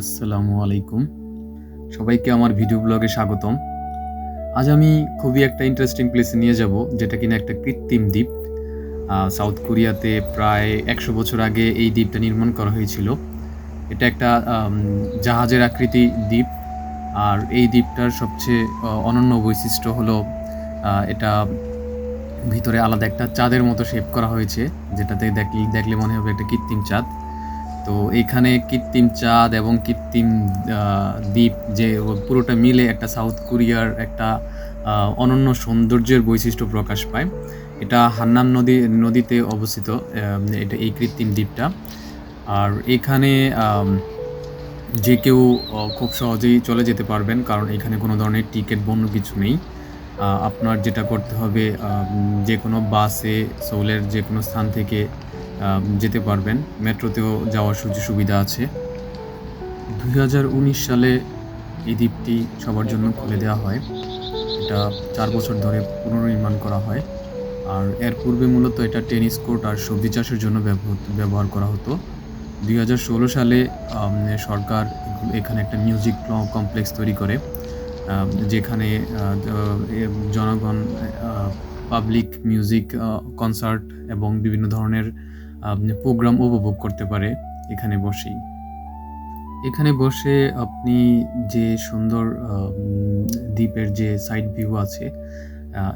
আসসালামু আলাইকুম। সবাইকে আমার ভিডিও ব্লগে স্বাগতম। আজ আমি খুবই একটা ইন্টারেস্টিং প্লেসে নিয়ে যাব, যেটা কিনা একটা কৃত্রিম দ্বীপ। সাউথ কোরিয়াতে প্রায় একশো বছর আগে এই দ্বীপটা নির্মাণ করা হয়েছিল। এটা একটা জাহাজের আকৃতি দ্বীপ। আর এই দ্বীপটার সবচেয়ে অনন্য বৈশিষ্ট্য হলো এটা ভিতরে আলাদা একটা চাঁদের মতো শেপ করা হয়েছে, যেটাতে দেখলে দেখলে মনে হবে একটা কৃত্রিম চাঁদ। তো এখানে কৃত্রিম চাঁদ এবং কৃত্রিম দ্বীপ যে পুরোটা মিলে একটা সাউথ কোরিয়ার একটা অনন্য সৌন্দর্যের বৈশিষ্ট্য প্রকাশ পায়। এটা হান্নান নদী, নদীতে অবস্থিত এটা এই কৃত্রিম দ্বীপটা। আর এখানে যে কেউ খুব সহজেই চলে যেতে পারবেন কারণ এখানে কোনো ধরনের টিকিট বন্য কিছু নেই। আপনার যেটা করতে হবে যে কোনো বাসে, সোলের যে কোনো স্থান থেকে যেতে পারবেন। মেট্রোতেও যাওয়ার সুযোগ সুবিধা আছে। দুই হাজার উনিশ সালে এই দ্বীপটি সবার জন্য খুলে দেওয়া হয়। এটা চার বছর ধরে পুনর্নির্মাণ করা হয়। আর এর পূর্বে মূলত এটা টেনিস কোর্ট আর সবজি চাষের জন্য ব্যবহার করা হতো। দুই হাজার ষোলো সালে সরকার এখানে একটা মিউজিক কমপ্লেক্স তৈরি করে যেখানে জনগণ পাবলিক মিউজিক কনসার্ট এবং বিভিন্ন ধরনের প্রোগ্রাম উপভোগ করতে পারে এখানে বসেই। এখানে বসে আপনি যে সুন্দর দ্বীপের যে সাইড ভিউ আছে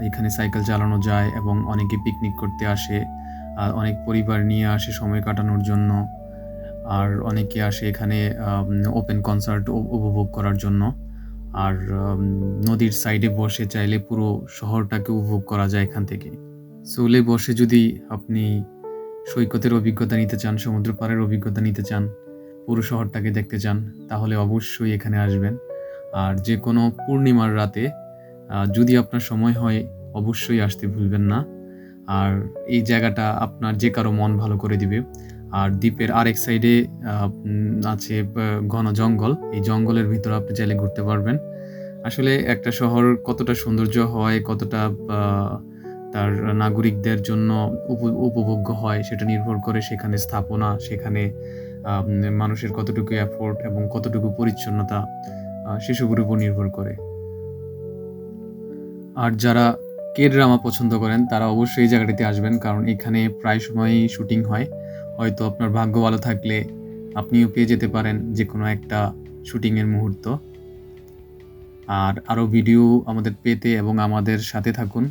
এখানে সাইকেল চালানো যায় এবং অনেকে পিকনিক করতে আসে অনেক পরিবার নিয়ে আসে সময় কাটানোর জন্য, আর অনেকে আসে এখানে ওপেন কনসার্ট উপভোগ করার জন্য, আর নদীর সাইডে বসে চাইলে পুরো শহরটাকে উপভোগ করা যায় এখান থেকে। সোলে বসে যদি আপনি সৈকতের অভিজ্ঞতা নিতে চান সমুদ্র পাড়ের অভিজ্ঞতা নিতে চান, পুরো শহরটাকে দেখতে চান, তাহলে অবশ্যই এখানে আসবেন। আর যে কোনো পূর্ণিমার রাতে যদি আপনার সময় হয়, অবশ্যই আসতে ভুলবেন না। আর এই জায়গাটা আপনার যে কারও মন ভালো করে দিবে। আর দ্বীপের আরেক সাইডে আছে ঘন জঙ্গল। এই জঙ্গলের ভিতরে আপনি চাইলে ঘুরতে পারবেন। আসলে একটা শহর কতটা সৌন্দর্য হয়, কতটা তার নাগরিকদের জন্য উপ- উপভোগ্য হয়, সেটা নির্ভর করে সেখানে স্থাপনা, সেখানে মানুষের কতটুকু এফোর্ট এবং কতটুকু পরিচ্ছন্নতা সেসবের উপর নির্ভর করে। আর যারা কে ড্রামা পছন্দ করেন, তারা অবশ্যই এই জায়গাটিতে আসবেন, কারণ এখানে প্রায় সময়ই শুটিং হয়। হয়তো আপনার ভাগ্য ভালো থাকলে আপনিও পেয়ে যেতে পারেন যে কোনো একটা শুটিংয়ের মুহূর্ত। আর আরও ভিডিও আমাদের পেতে এবং আমাদের সাথে থাকুন।